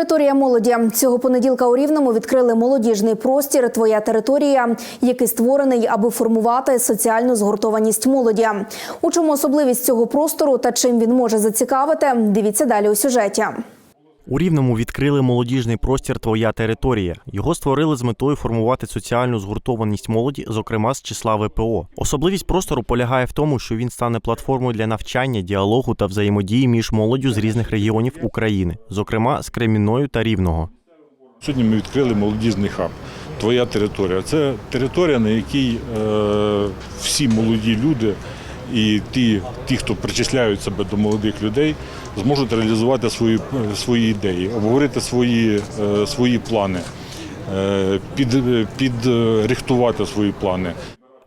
Територія молоді цього понеділка у Рівному відкрили молодіжний простір Твоя територія, який створений, аби формувати соціальну згуртованість молоді. У чому особливість цього простору та чим він може зацікавити? Дивіться далі у сюжеті. У Рівному відкрили молодіжний простір Твоя територія. Його створили з метою формувати соціальну згуртованість молоді, зокрема з числа ВПО. Особливість простору полягає в тому, що він стане платформою для навчання, діалогу та взаємодії між молоддю з різних регіонів України, зокрема з Кремінною та Рівного. Сьогодні ми відкрили молодіжний хаб. Твоя територія. Це територія, на якій е, всі молоді люди і ті, ті, хто причисляють себе до молодих людей, зможуть реалізувати свої, свої ідеї, обговорити свої, е, свої плани, е, під, підрихтувати свої плани.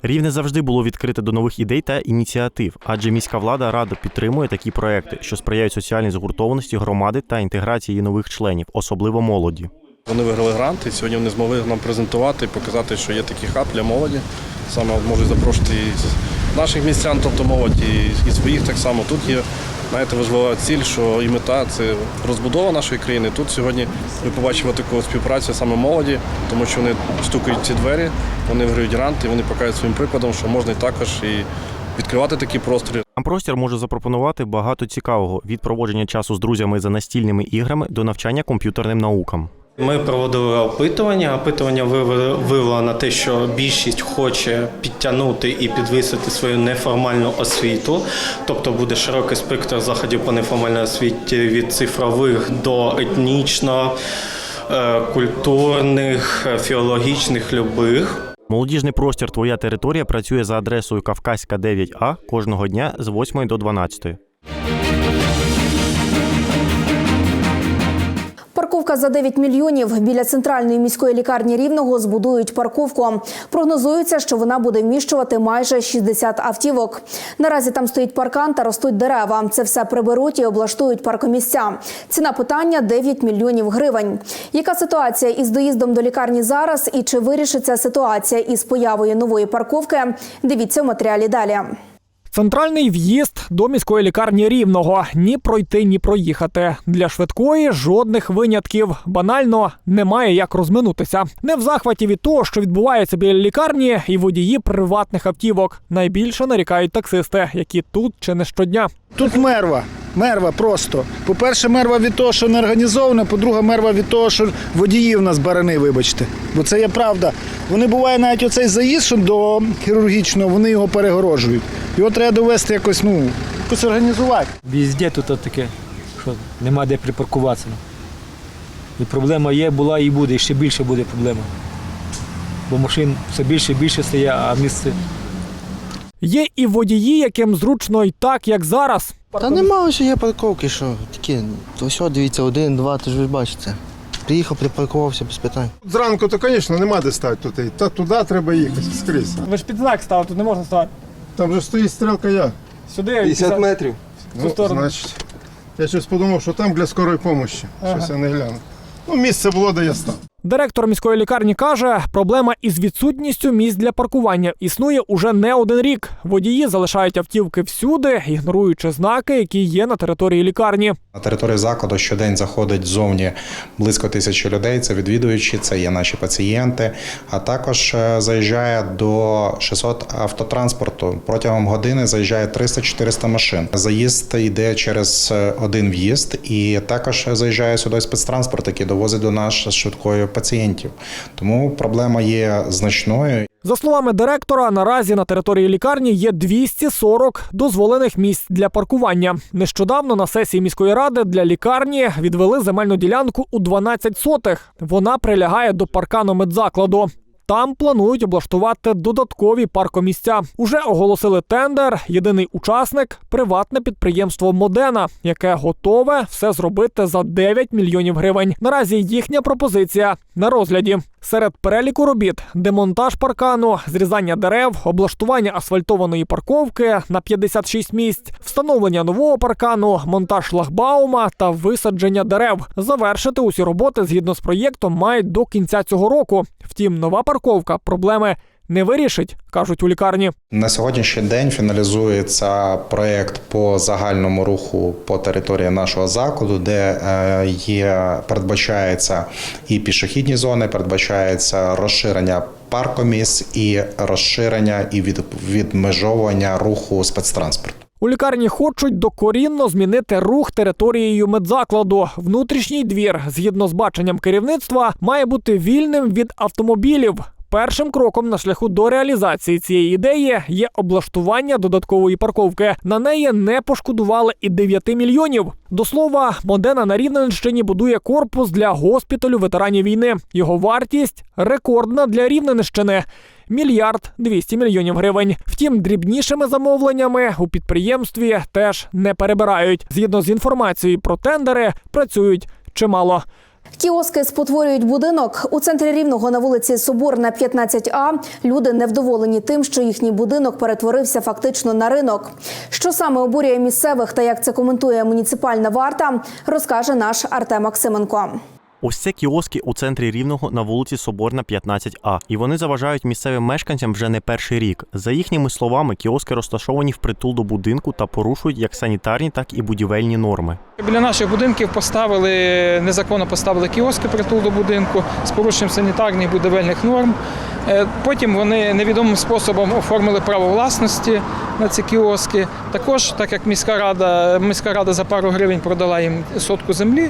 Рівне завжди було відкрите до нових ідей та ініціатив, адже міська влада радо підтримує такі проекти, що сприяють соціальній згуртованості громади та інтеграції нових членів, особливо молоді. Вони виграли грант, і сьогодні вони змогли нам презентувати, показати, що є такий хаб для молоді. Саме можуть запрошувати наших містян, тобто молодь, і, і своїх так само. Тут є знаєте, важлива ціль, що і мета це розбудова нашої країни. Тут сьогодні ми побачимо таку співпрацю саме молоді, тому що вони стукають ці двері, вони виграють грант і вони показують своїм прикладом, що можна також і відкривати такі простори. Нам простір може запропонувати багато цікавого від проводження часу з друзями за настільними іграми до навчання комп'ютерним наукам. Ми проводили опитування. Опитування виявило на те, що більшість хоче підтягнути і підвисити свою неформальну освіту, тобто буде широкий спектр заходів по неформальній освіті від цифрових до етнічно, е, культурних, філологічних, любих. Молодіжний простір Твоя територія працює за адресою Кавказька 9А кожного дня з 8 до 12. Парковка за 9 мільйонів біля центральної міської лікарні Рівного збудують парковку. Прогнозується, що вона буде вміщувати майже 60 автівок. Наразі там стоїть паркан та ростуть дерева. Це все приберуть і облаштують паркомісця. Ціна питання 9 мільйонів гривень. Яка ситуація із доїздом до лікарні зараз і чи вирішиться ситуація із появою нової парковки? Дивіться в матеріалі далі. Центральний в'їзд до міської лікарні рівного ні пройти, ні проїхати. Для швидкої жодних винятків. Банально немає як розминутися. Не в захваті від того, що відбувається біля лікарні, і водії приватних автівок. Найбільше нарікають таксисти, які тут чи не щодня. Тут мерва. Мерва просто. По-перше, мерва від того, що не організована, по-друге, мерва від того, що водії в нас барани, вибачте. Бо це є правда. Вони буває навіть оцей заїзд що до хірургічного, вони його перегорожують. Його треба довести якось, ну, якось організувати. Везде тут таке, що нема де припаркуватися. І проблема є, була і буде, і ще більше буде проблема. Бо машин все більше і більше стає, а місце Є і водії, яким зручно і так, як зараз. Та нема ось є парковки, що такі, то все, дивіться, один, два, то ж ви бачите. Приїхав, припаркувався без питань. Зранку, то, звісно, нема де стати тут. Та туди треба їхати скрізь. Ви ж під знак стали, тут не можна ставати. Там вже стоїть стрілка я. Сюди 50 метрів. Ну, сторону. значить, я щось подумав, що там для скорої допомоги. Щось я не гляну. Ну, місце було, де я став. Директор міської лікарні каже, проблема із відсутністю місць для паркування існує уже не один рік. Водії залишають автівки всюди, ігноруючи знаки, які є на території лікарні. На територію закладу щодень заходить зовні близько тисячі людей. Це відвідувачі, це є наші пацієнти. А також е, заїжджає до 600 автотранспорту. Протягом години заїжджає 300-400 машин. Заїзд йде через е, один в'їзд, і також заїжджає сюди спецтранспорт, який довозить до нас швидкою пацієнтів. Тому проблема є значною. За словами директора, наразі на території лікарні є 240 дозволених місць для паркування. Нещодавно на сесії міської ради для лікарні відвели земельну ділянку у 12 сотих. Вона прилягає до паркану медзакладу. Там планують облаштувати додаткові паркомісця. Уже оголосили тендер. Єдиний учасник приватне підприємство Модена, яке готове все зробити за 9 мільйонів гривень. Наразі їхня пропозиція на розгляді. Серед переліку робіт демонтаж паркану, зрізання дерев, облаштування асфальтованої парковки на 56 місць, встановлення нового паркану, монтаж шлагбаума та висадження дерев. Завершити усі роботи згідно з проєктом мають до кінця цього року. Втім, нова парковка проблеми не вирішить, кажуть у лікарні. На сьогоднішній день фіналізується проєкт по загальному руху по території нашого закладу, де е, є передбачається і пішохідні зони, передбачається розширення паркомісць і розширення і від, відмежовування руху спецтранспорту. У лікарні хочуть докорінно змінити рух територією медзакладу. Внутрішній двір, згідно з баченням керівництва, має бути вільним від автомобілів. Першим кроком на шляху до реалізації цієї ідеї є облаштування додаткової парковки. На неї не пошкодували і 9 мільйонів. До слова, Модена на Рівненщині будує корпус для госпіталю ветеранів війни. Його вартість рекордна для Рівненщини. Мільярд 200 мільйонів гривень. Втім, дрібнішими замовленнями у підприємстві теж не перебирають. Згідно з інформацією про тендери, працюють чимало. Кіоски спотворюють будинок. У центрі Рівного на вулиці Соборна, 15А, люди невдоволені тим, що їхній будинок перетворився фактично на ринок. Що саме обурює місцевих та як це коментує муніципальна варта, розкаже наш Артем Максименко. Ось це кіоски у центрі Рівного на вулиці Соборна, 15А. І вони заважають місцевим мешканцям вже не перший рік. За їхніми словами, кіоски розташовані впритул до будинку та порушують як санітарні, так і будівельні норми. Біля наших будинків поставили незаконно поставили кіоски притул до будинку з порушенням санітарних будівельних норм. Е, Потім вони невідомим способом оформили право власності на ці кіоски. Також, так як міська рада, міська рада за пару гривень продала їм сотку землі,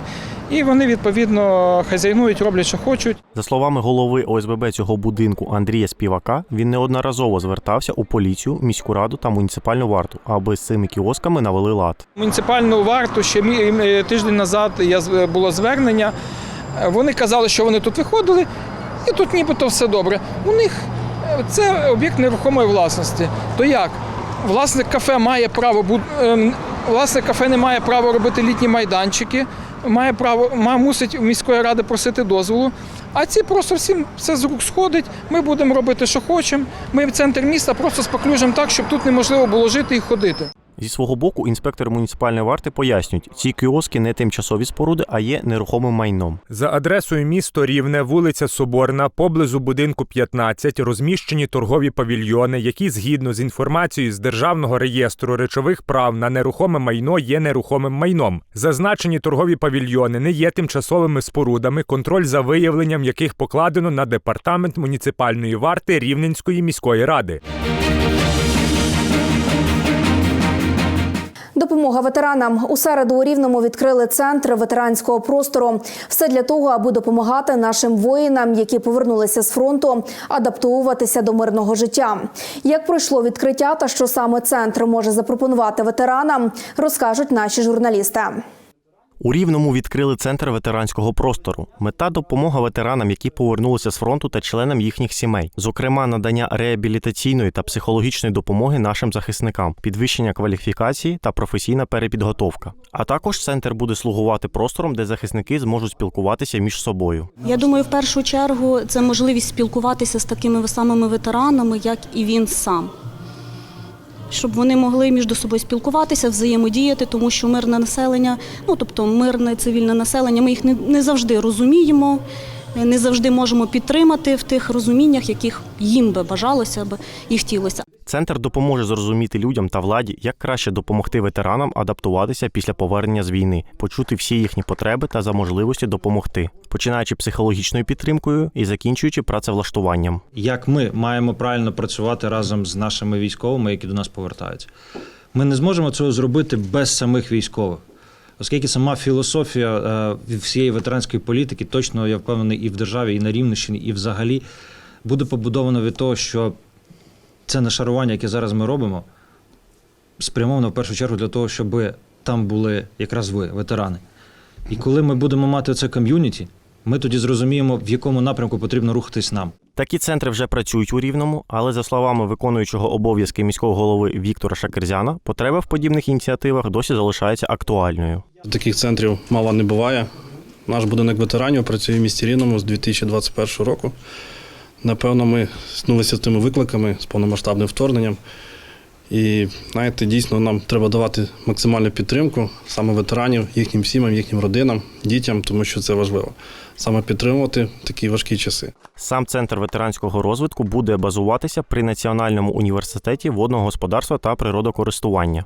і вони відповідно хазяйнують, роблять, що хочуть. За словами голови ОСББ цього будинку Андрія Співака, він неодноразово звертався у поліцію, міську раду та муніципальну варту, аби з цими кіосками навели лад. Муніципальну варту ще е, тиждень назад я з- було звернення. Е, Вони казали, що вони тут виходили, і тут нібито все добре. У них е, це об'єкт нерухомої власності. То як? Власник кафе має право ем, власник кафе не має права робити літні майданчики, має право, мусить у міської ради просити дозволу. А ці просто всім все з рук сходить. Ми будемо робити, що хочемо. Ми в центр міста просто споклюжимо так, щоб тут неможливо було жити і ходити. Зі свого боку, інспектори муніципальної варти пояснюють, ці кіоски не тимчасові споруди, а є нерухомим майном. За адресою місто Рівне, вулиця Соборна, поблизу будинку 15 розміщені торгові павільйони, які згідно з інформацією з Державного реєстру речових прав на нерухоме майно є нерухомим майном. Зазначені торгові павільйони не є тимчасовими спорудами, контроль за виявленням яких покладено на департамент муніципальної варти Рівненської міської ради. Допомога ветеранам у середу у Рівному відкрили центр ветеранського простору. Все для того, аби допомагати нашим воїнам, які повернулися з фронту, адаптуватися до мирного життя. Як пройшло відкриття та що саме центр може запропонувати ветеранам, розкажуть наші журналісти. У Рівному відкрили центр ветеранського простору. Мета допомога ветеранам, які повернулися з фронту та членам їхніх сімей, зокрема, надання реабілітаційної та психологічної допомоги нашим захисникам, підвищення кваліфікації та професійна перепідготовка. А також центр буде слугувати простором, де захисники зможуть спілкуватися між собою. Я думаю, в першу чергу це можливість спілкуватися з такими самими ветеранами, як і він сам. Щоб вони могли між собою спілкуватися, взаємодіяти, тому що мирне населення, ну тобто мирне цивільне населення, ми їх не, не завжди розуміємо, не завжди можемо підтримати в тих розуміннях, яких їм би бажалося б і хотілося. Центр допоможе зрозуміти людям та владі, як краще допомогти ветеранам адаптуватися після повернення з війни, почути всі їхні потреби та за можливості допомогти, починаючи психологічною підтримкою і закінчуючи працевлаштуванням. як ми маємо правильно працювати разом з нашими військовими, які до нас повертаються. Ми не зможемо цього зробити без самих військових. Оскільки сама філософія е, всієї ветеранської політики, точно я впевнений, і в державі, і на Рівненщині, і взагалі буде побудовано від того, що це нашарування, яке зараз ми робимо, спрямовано в першу чергу для того, щоб там були якраз ви, ветерани. І коли ми будемо мати це ком'юніті, ми тоді зрозуміємо, в якому напрямку потрібно рухатись нам. Такі центри вже працюють у Рівному, але за словами виконуючого обов'язки міського голови Віктора Шакерзяна, потреба в подібних ініціативах досі залишається актуальною. Таких центрів мало не буває. Наш будинок ветеранів працює в місті Рівному з 2021 року. Напевно, ми стикнулися з тими викликами з повномасштабним вторгненням. І знаєте, дійсно нам треба давати максимальну підтримку саме ветеранів, їхнім сім'ям, їхнім родинам, дітям, тому що це важливо. Саме підтримувати такі важкі часи. Сам центр ветеранського розвитку буде базуватися при Національному університеті водного господарства та природокористування.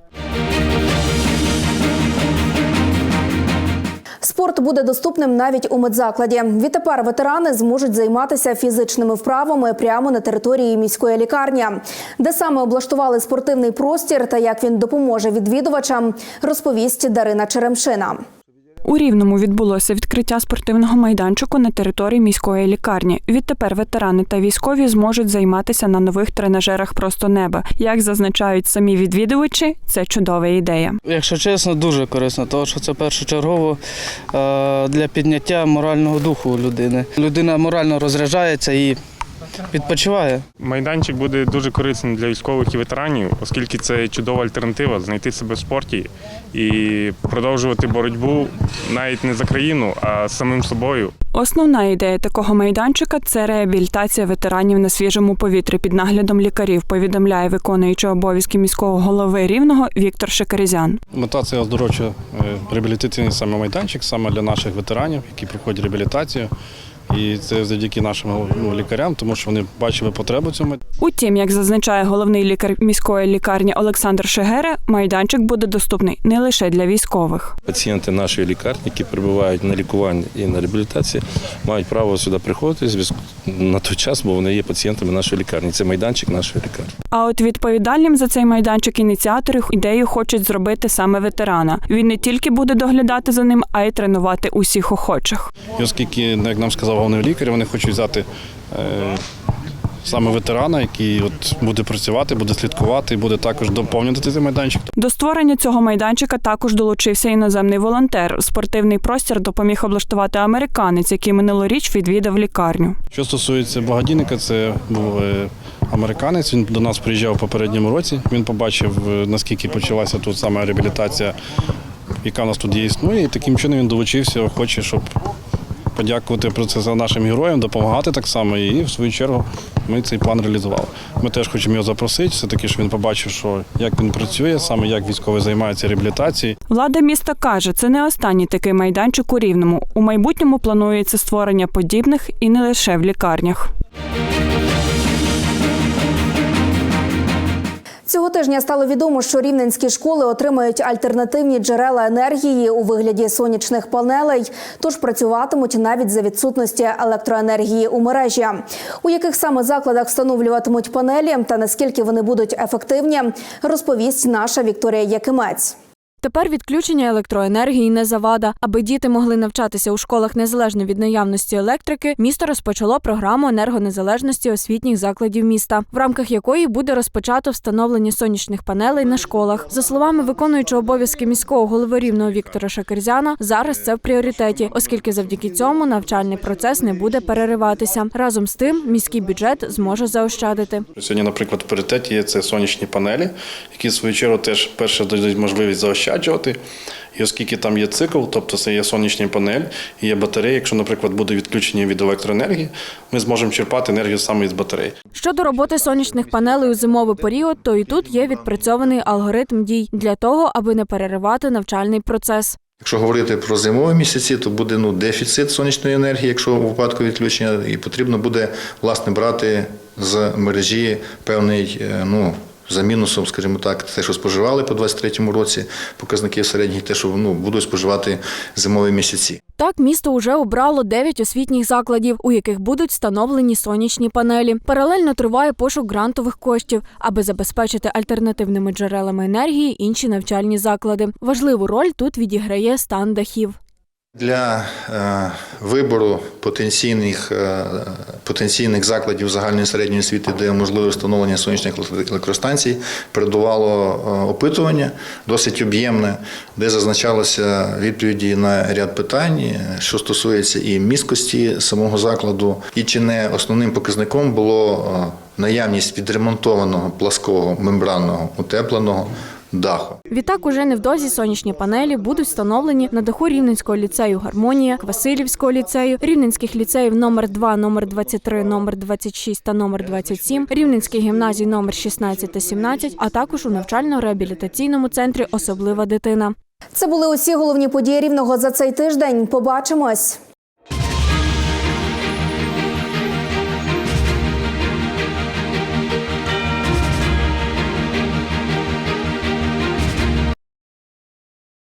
Спорт буде доступним навіть у медзакладі. Відтепер ветерани зможуть займатися фізичними вправами прямо на території міської лікарні. Де саме облаштували спортивний простір та як він допоможе відвідувачам, розповість Дарина Черемшина. У Рівному відбулося відкриття спортивного майданчику на території міської лікарні. Відтепер ветерани та військові зможуть займатися на нових тренажерах просто неба. Як зазначають самі відвідувачі, це чудова ідея. Якщо чесно, дуже корисно, тому що це першочергово е, для підняття морального духу людини. Людина морально розряджається і відпочиває. Майданчик буде дуже корисним для військових і ветеранів, оскільки це чудова альтернатива знайти себе в спорті і продовжувати боротьбу навіть не за країну, а з самим собою. Основна ідея такого майданчика це реабілітація ветеранів на свіжому повітрі під наглядом лікарів. Повідомляє виконуючий обов'язки міського голови рівного Віктор Шекерезян. Мета це оздоровчо реабілітаційний саме майданчик, саме для наших ветеранів, які проходять реабілітацію. І це завдяки нашим ну, лікарям, тому що вони бачили потребу цьому. Утім, як зазначає головний лікар міської лікарні Олександр Шегере, майданчик буде доступний не лише для військових. Пацієнти нашої лікарні, які перебувають на лікуванні і на реабілітації, мають право сюди приходити зв'язку- на той час, бо вони є пацієнтами нашої лікарні. Це майданчик нашої лікарні. А от відповідальним за цей майданчик ініціатори ідею хочуть зробити саме ветерана. Він не тільки буде доглядати за ним, а й тренувати усіх охочих. І оскільки, як нам сказав головний лікар, вони хочуть взяти е, саме ветерана, який от буде працювати, буде слідкувати, і буде також доповнювати цей майданчик. До створення цього майданчика також долучився іноземний волонтер. Спортивний простір допоміг облаштувати американець, який минулоріч відвідав лікарню. Що стосується благодійника, це був е, американець. Він до нас приїжджав у попередньому році. Він побачив, е, наскільки почалася тут саме реабілітація, яка в нас тут є існує. І таким чином він долучився, охоче, щоб подякувати про це за нашим героям, допомагати так само. І в свою чергу ми цей план реалізували. Ми теж хочемо його запросити, все таки, що він побачив, що як він працює, саме як військовий займається реабілітацією. Влада міста каже, це не останній такий майданчик у рівному. У майбутньому планується створення подібних і не лише в лікарнях. Цього тижня стало відомо, що рівненські школи отримають альтернативні джерела енергії у вигляді сонячних панелей, тож працюватимуть навіть за відсутності електроенергії у мережі. У яких саме закладах встановлюватимуть панелі та наскільки вони будуть ефективні, розповість наша Вікторія Якимець. Тепер відключення електроенергії не завада. Аби діти могли навчатися у школах незалежно від наявності електрики, місто розпочало програму енергонезалежності освітніх закладів міста, в рамках якої буде розпочато встановлення сонячних панелей на школах. За словами виконуючого обов'язки міського голови рівного Віктора Шакерзяна, зараз це в пріоритеті, оскільки завдяки цьому навчальний процес не буде перериватися. Разом з тим, міський бюджет зможе заощадити. Сьогодні, наприклад, в пріоритеті є це сонячні панелі, які в свою чергу теж перше дають можливість заощаджувати. І оскільки там є цикл, тобто це є сонячні панель і є батарея, якщо, наприклад, буде відключення від електроенергії, ми зможемо черпати енергію саме із батарей. Щодо роботи сонячних панелей у зимовий період, то і тут є відпрацьований алгоритм дій для того, аби не переривати навчальний процес. Якщо говорити про зимові місяці, то буде ну, дефіцит сонячної енергії, якщо у випадку відключення, і потрібно буде власне брати з мережі певний е, ну, за мінусом, скажімо так, те, що споживали по 23-му році, показники середні, те, що ну, будуть споживати зимові місяці. Так, місто вже обрало 9 освітніх закладів, у яких будуть встановлені сонячні панелі. Паралельно триває пошук грантових коштів, аби забезпечити альтернативними джерелами енергії інші навчальні заклади. Важливу роль тут відіграє стан дахів. Для е, вибору потенційних, е, потенційних закладів загальної середньої освіти, де можливе встановлення сонячних електростанцій, передувало е, опитування досить об'ємне, де зазначалося відповіді на ряд питань, що стосується і міськості самого закладу, і чи не основним показником було наявність відремонтованого плаского мембранного утепленого даху. Відтак, уже невдовзі сонячні панелі будуть встановлені на даху Рівненського ліцею Гармонія, Васильівського ліцею, Рівненських ліцеїв номер 2, номер 23, номер 26 та номер 27, Рівненських гімназій номер 16 та 17, а також у навчально-реабілітаційному центрі Особлива дитина. Це були усі головні події рівного за цей тиждень. Побачимось.